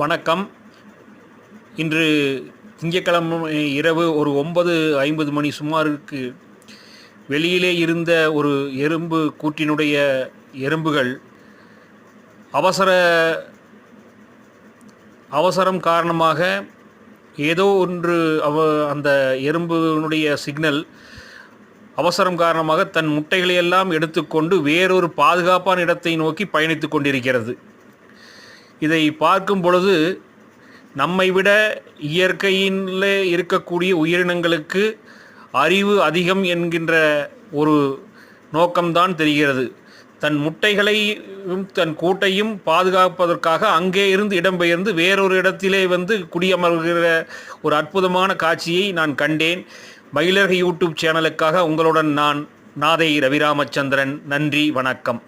வணக்கம். இன்று திங்கக்கிழமை இரவு ஒரு ஒன்பது ஐம்பது மணி சுமாருக்கு வெளியிலே இருந்த ஒரு எறும்பு கூட்டினுடைய எறும்புகள் அவசர அவசரம் காரணமாக ஏதோ ஒன்று அவ அந்த எறும்புனுடைய சிக்னல் அவசரம் காரணமாக தன் முட்டைகளை எல்லாம் எடுத்துக்கொண்டு வேறொரு பாதுகாப்பான இடத்தை நோக்கி பயணித்து கொண்டிருக்கிறது. இதை பார்க்கும் பொழுது நம்மை விட இயற்கையிலே இருக்கக்கூடிய உயிரினங்களுக்கு அறிவு அதிகம் என்கின்ற ஒரு நோக்கம்தான் தெரிகிறது. தன் முட்டைகளையும் தன் கூட்டையும் பாதுகாப்பதற்காக அங்கே இருந்து இடம்பெயர்ந்து வேறொரு இடத்திலே வந்து குடியமர்கிற ஒரு அற்புதமான காட்சியை நான் கண்டேன். மயிலர்க யூடியூப் சேனலுக்காக உங்களுடன் நான் நாதை ரவிராமச்சந்திரன். நன்றி வணக்கம்.